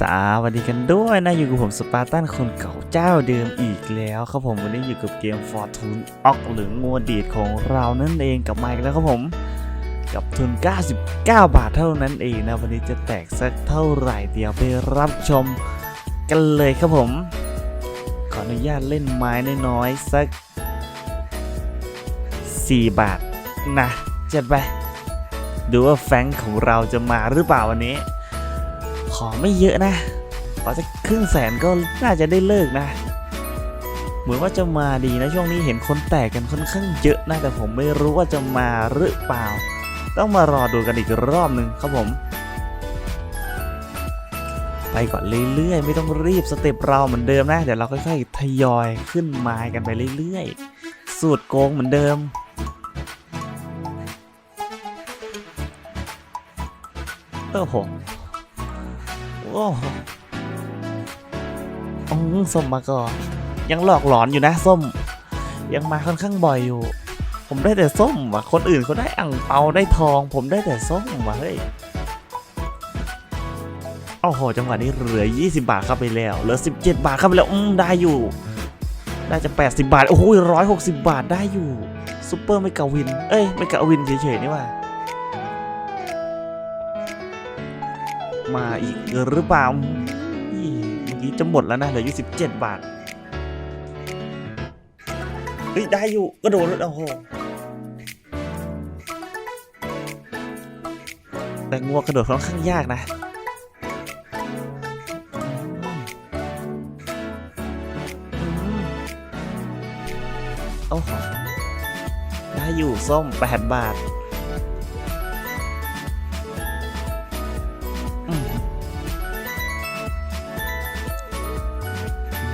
สวัสดีกันด้วยนะอยู่กับผมสปาร์ตันคนเก่าเจ้าเดิมอีกแล้วครับผมวันนี้อยู่กับเกม Fortune ออกหรืองัวดีดของเรานั่นเองกับไมค์แล้วครับผม กับทุน 99 บาทเท่านั้นเองนะ วันนี้จะแตกสักเท่าไหร่เดี๋ยวไปรับชมกันเลยครับผม ขออนุญาตเล่นไม้น้อยๆสัก 4 บาทนะจัดไปดูว่าแฟงของเราจะมาหรือเปล่าวันนี้ ขอไม่เยอะนะขอจะครึ่งแสนก็น่าจะได้เลิกนะ เหมือนว่าจะมาดีนะช่วงนี้เห็นคนแตกกันค่อนข้างเยอะนะแต่ผมไม่รู้ว่าจะมาหรือเปล่า ต้องมารอดูกันอีกรอบหนึ่งครับผม ไปก่อนเรื่อยๆ ไม่ต้องรีบสเต็ปเราเหมือนเดิมนะ เดี๋ยวเราค่อยๆทยอยขึ้นไม้กันไปเรื่อยๆ สูตรโกงเหมือนเดิมโอ้โห โอ้โหอืมส้มมาก่อนยังหลอกหลอนอยู่นะส้ม ยังมาค่อนข้างบ่อยอยู่ ผมได้แต่ส้มว่ะคนอื่นเขาได้อ่างเปาได้ทอง ผมได้แต่ส้มว่ะเฮ้ยโอ้โหจังหวะนี้เหลือ 20 บาทเข้าไปแล้ว เหลือ 17 บาทเข้าไปแล้ว อืม ได้อยู่ ได้จะ 80 บาท โอ้โห160 บาทได้อยู่ซูเปอร์ไม่กาวิน เอ้ย ไม่กาวินเฉยๆนี่ว่า มาอีกหรือเปล่าเมื่อกี้จะหมดแล้วนะเหลืออยู่17บาทเฮ้ยได้อยู่ก็โดนแล้วโอ้โหแต่งัวกระโดดค่อนข้างยากนะอืมโอ้โหได้อยู่ส้ม8บาท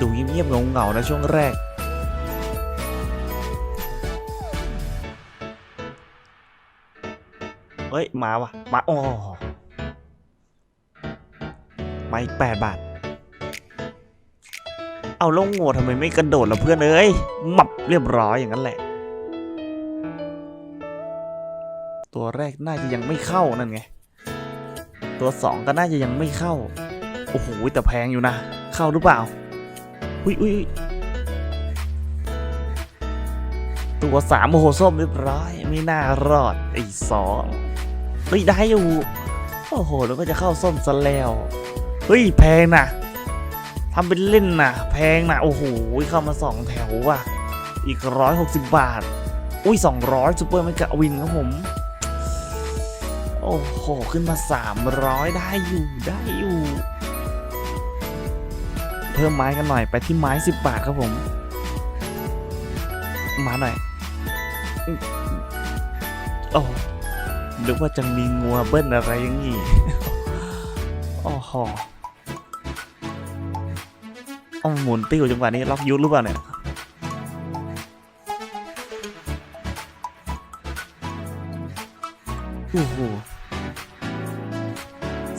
ดูเงียบๆเงาๆนะช่วงแรก เฮ้ย มาว่ะ มาโอ้มาอีกแปดบาท เอาลงโง่ทำไมไม่กระโดดล่ะเพื่อนเอ้ยหมับเรียบร้อยอย่างนั้นแหละ ตัวแรกน่าจะยังไม่เข้านั่นไง ตัวสองก็น่าจะยังไม่เข้า โอ้โหแต่แพงอยู่นะ เข้าหรือเปล่า อุ้ยอุ้ยตัวสามโอ้โหส้มเรียบร้อยไม่น่ารอดไอ้สองเฮ้ยได้อยู่โอ้โหแล้วก็จะเข้าส้มซะแล้วเฮ้ยแพงนะทำเป็นเล่นนะแพงนะโอ้โหเข้ามาสองแถวว่ะ อีกร้อยหกสิบบาท อุ้ยสองร้อยซูเปอร์ไม่กะวินครับผม โอ้โหขึ้นมา300ได้อยู่ได้อยู่ เพิ่มไม้กันหน่อยไปที่ไม้ 10 บาทครับผม มาหน่อยโอ้นึกว่าจะมีงัวเบิ้ลอะไรอย่างงี้โอ้โหเอาหมุนติ้วจังหวะนี้ล็อกยุทธหรือเปล่าเนี่ยโอ้โห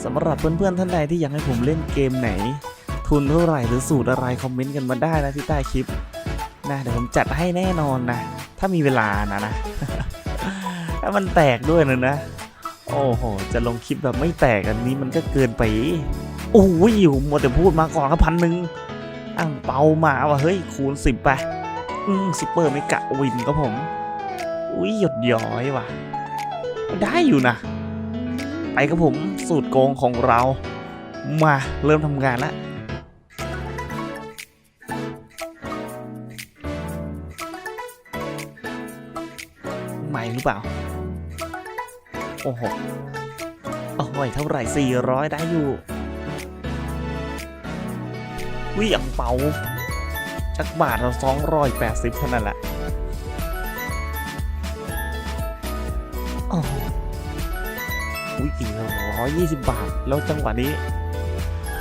สำหรับเพื่อนๆท่านใดที่อยากให้ผมเล่นเกมไหน ทุนเท่าไหร่หรือสูตรอะไรคอมเมนต์กันมาได้นะที่ใต้คลิปนะเดี๋ยวผมจัดให้แน่นอนนะ ถ้ามีเวลานะนะถ้ามันแตกด้วยนะนะ โอ้โห จะลงคลิปแบบไม่แตกอันนี้มันก็เกินไปโอ้ยผมมัวแต่พูดมาก่อนครับพันหนึ่งอ่างเปามาว่ะเฮ้ยคูณสิบไปอืมซุปเปอร์ไม่กะวินครับผม อุ้ยหยดย้อยว่ะ ได้อยู่นะ ไปกับผมสูตรโกงของเรา มาเริ่มทำงานแล้ว รือเปล่า โอ้โห โอ้ยเท่าไหร่ 400 ได้อยู่วิอังเปาจักบาทเรา280เท่านั้นแหละโอ้โหอุ้ยอีกร้อยยี่สิบบาท แล้วจังหวะนี้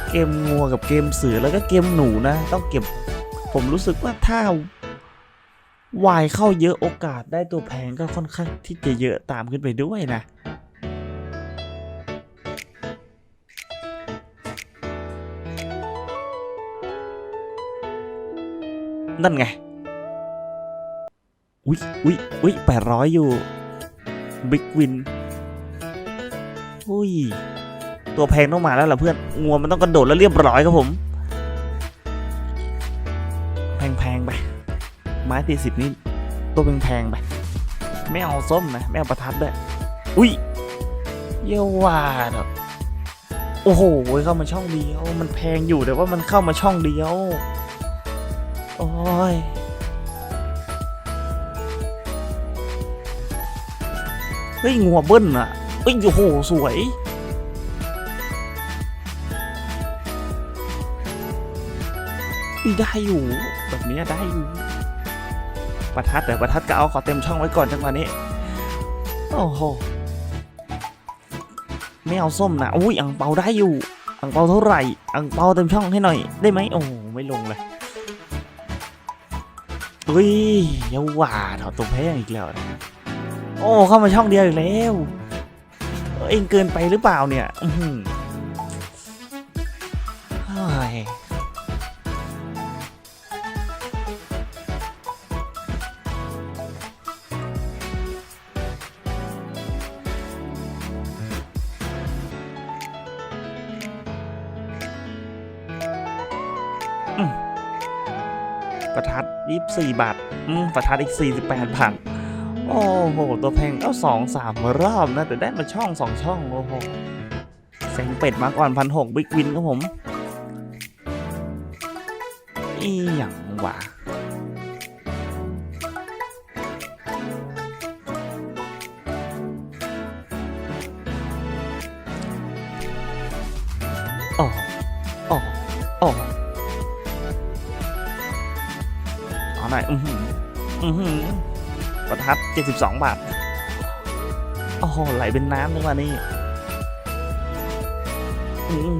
เกมงัวกับเกมเสือแล้วก็เกมหนูนะ ต้องเก็บ ผมรู้สึกว่าถ้า วายเข้าเยอะโอกาสได้ตัวแพงก็ค่อนข้างที่จะเยอะตามขึ้นไปด้วยนะ นั่นไง อุ๊ยอุ๊ยอุ๊ยแปดร้อยอยู่ บิ๊กวิน อุ้ย ตัวแพงต้องมาแล้วล่ะเพื่อน งัวมันต้องกระโดดแล้วเรียบร้อยครับผม ม้ตีสิบนี่ตัวแพงๆไป ไม่เอาส้มนะ ไม่เอาประทัดด้วย อุ้ยเยี่ยวว่าดอะโอ้โหเข้ามาช่องเดียว มันแพงอยู่แต่ว่ามันเข้ามาช่องเดียว โอ้ยเฮ้ยงัวเบิ้ลอะเฮ้ยโอ้โห สวย ได้อยู่ แบบนี้ได้อยู่ ประทัดแต่ประทัดก็เอาขอเต็มช่องไว้ก่อนจังหวะนี้ โอ้โห ไม่เอาส้มนะ อุ้ยอังเปาได้อยู่ อังเปาเท่าไหร่ อังเปาเต็มช่องให้หน่อย ได้ไหมโอ้ไม่ลงเลยอุ้ยเยาว่าถอดตัวแพงอีกแล้วนะโอ้ เข้ามาช่องเดียวอีกแล้ว เองเกินไปหรือเปล่าเนี่ย อื ประทัดยี่สี่บาทอืมประทัดอีกสี่สิบแปดบาท โอ้โห ตัวแพงเอาสองสามรอบนะ แต่ได้มาช่องสองช่อง โอ้โหแสงเป็ดมาก่อนพันหกบิ๊กวินครับผม อีหยังวะ อือหืออือหือประทัด72 บาทโอ้โหไหลเป็นน้ำเลยว่ะนี่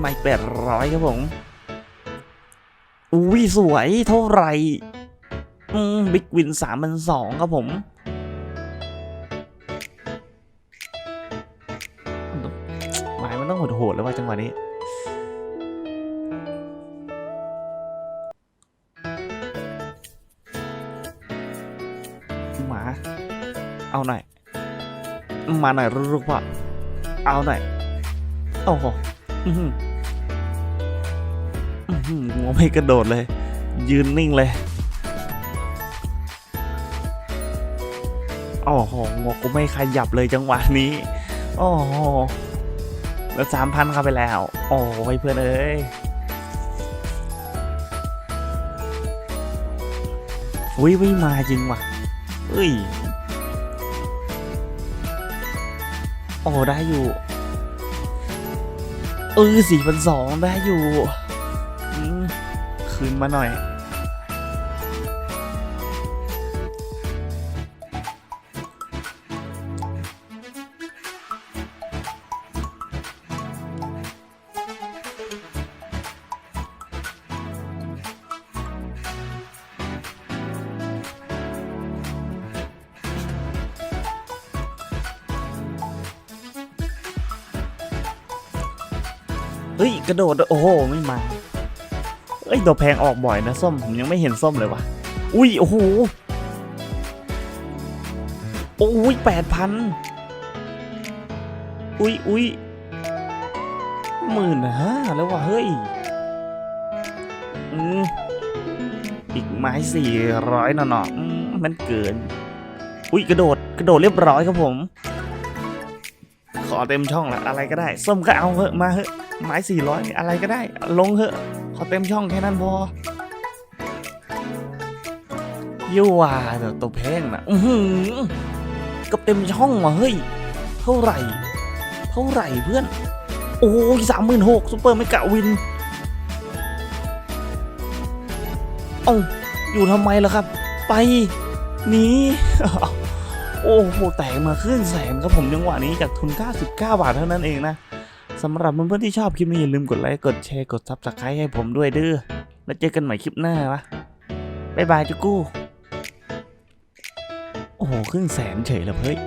ไม่แปดร้อยครับผม อุ้ยสวยเท่าไหร่อืมบิ๊กวินสามพันสองครับผมหมายมันต้องโหดๆแล้วว่าจังหวะนี้ มาหน่อยลูกพ่อเอาหน่อยโอ้โหอื้อหืออื้อหืองัวไม่กระโดดเลย ยืนนิ่งเลยโอ้โหงัวกูไม่ขยับเลยจังหวะนี้โอ้โหแล้วสามพันเข้าไปแล้ว โอ้ยเพื่อนเอ้ยอุ้ยไม่มาจริงว่ะเอ้ย โอ้ได้อยู่ เออสี่พันสองได้อยู่ คืนมาหน่อย เฮ้ยกระโดดโอ้โหไม่มาเอ้ยตัวแพงออกบ่อยนะส้มผมยังไม่เห็นส้มเลยวะอุ้ยโอ้โหโอ้ยแปดพันอุ้ยอุ้ยหมื่นห้าแล้ววะเฮ้ยอืมอีกไม้สี่ร้อยหน่อๆอืมมันเกิน อุ้ยกระโดดกระโดดเรียบร้อยครับผม ขอเต็มช่องละอะไรก็ได้ ส้มก็เอาเหอะมาเหอะ ไม้สี่ร้อยอะไรก็ได้ ลงเหอะ ขอเต็มช่องแค่นั้นพอยั่วเดี๋ยวตัวแพงนะอือหือกับเต็มช่องว่ะเฮ้ย เท่าไหร่ เท่าไหร่เพื่อน โอ้ยสามหมื่นหกซุปเปอร์ไม่กะวินเอ้าอยู่ทำไมล่ะครับ ไปหนีโอ้โห แตกมาครึ่งแสนครับผมจังหวะนี้จากทุน 99 บาทเท่านั้นเองนะ สำหรับเพื่อนๆที่ชอบคลิปนี้อย่าลืมกดไลค์ กดแชร์ กดซับสไครต์ให้ผมด้วยเด้อ แล้วเจอกันใหม่คลิปหน้าวะบ๊ายบายจุกู้ โอ้โห ครึ่งแสนเฉยเลยเฮ้ย